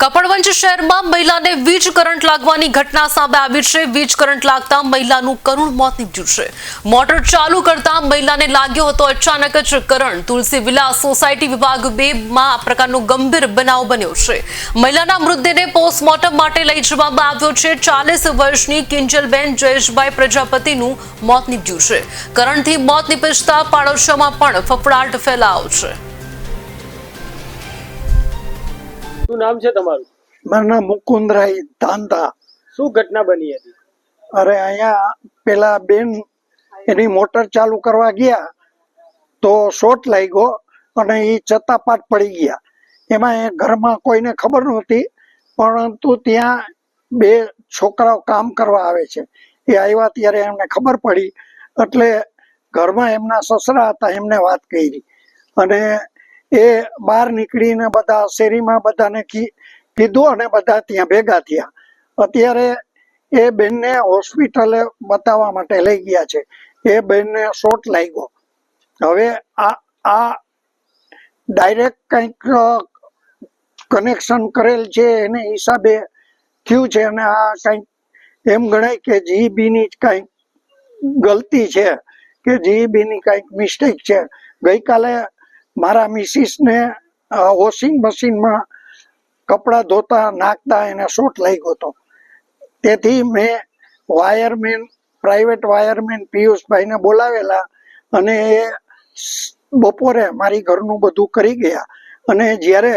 કપડવંજ શહેરમાં મહિલાને વીજ કરંટ લાગવાની ઘટના સામે આવી છે. વીજ કરંટ લાગતા મહિલાનું કરુણ મોત નીપજ્યું છે. મોટર ચાલુ કરતા મહિલાને લાગ્યો હતો અચાનક જ કરંટ તુલસી વિલા સોસાયટી વિભાગ બે માં આ પ્રકારનો ગંભીર બનાવ બન્યો છે. મહિલાના મૃતદેહને પોસ્ટમોર્ટમ માટે લઈ જવામાં આવ્યો છે. ચાલીસ વર્ષની કિંજલબેન જયેશભાઈ પ્રજાપતિનું મોત નીપજ્યું છે. કરંટથી મોત નીપજતા પાડોશોમાં પણ ફફડાટ ફેલાયો છે. શું નામ છે તમારું? મારું નામ મુકુંદરાય ધાંધા. શું ઘટના બની હતી? અરે અહીંયા પેલા બેન એની મોટર ચાલુ કરવા ગયા તો શોટ લાગ્યો અને એ ચત્તાપાટ પડી ગયા. એમાં એ ઘરમાં કોઈને ખબર નહોતી પરંતુ ત્યાં બે છોકરાઓ કામ કરવા આવે છે. એ આવ્યા ત્યારે એમને ખબર પડી એટલે ઘરમાં એમના સસરા હતા એમને વાત કરી. અને એ બહાર નીકળીને બધા શેરીમાં બધાને કીધું અને બધા ત્યાં ભેગા થયા. અત્યારે એ બેનને હોસ્પિટલે બતાવવા માટે લઈ ગયા છે. એ બેનને શોટ લાગ્યો. હવે આ આ ડાયરેક્ટ કંઈક કનેક્શન કરેલ છે એને હિસાબે થયું છે અને આ કંઈક એમ ગણાય કે જીબીની કંઈક ગલતી છે કે જીબીની કંઈક મિસ્ટેક છે. ગઈકાલે મારા મિસિસને વોશિંગ મશીનમાં કપડાં ધોતા, નાખતા એને શોટ લાગ્યો હતો. તેથી મેં વાયરમેન, પ્રાઇવેટ વાયરમેન પિયુષભાઈને બોલાવેલા અને એ બપોરે મારી ઘરનું બધું કરી ગયા. અને જ્યારે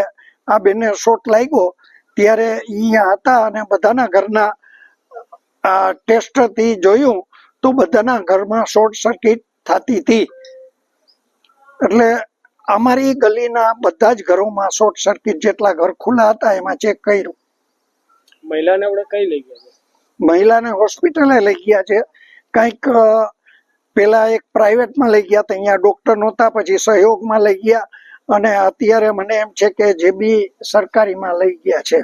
આ બેને શોટ લાગ્યો, ત્યારે અહીંયા હતા અને બધાના ઘરના ટેસ્ટથી જોયું તો બધાના ઘરમાં શોર્ટ સર્કિટ થતી હતી. એટલે અમારી ગલીના બધા જ ઘરોમાં શોર્ટ સર્કિટ જેટલા ઘર ખુલ્લા હતા એમાં ચેક કર્યું. મહિલાને આપણે કઈ લઈ ગયા મહિલાને હોસ્પિટલે લઈ ગયા છે. કંઈક પેલા એક પ્રાઇવેટમાં લઈ ગયા અહીંયા ડોક્ટર નહોતા પછી સહયોગમાં લઈ ગયા. અને અત્યારે મને એમ છે કે જે બી સરકારીમાં લઈ ગયા છે.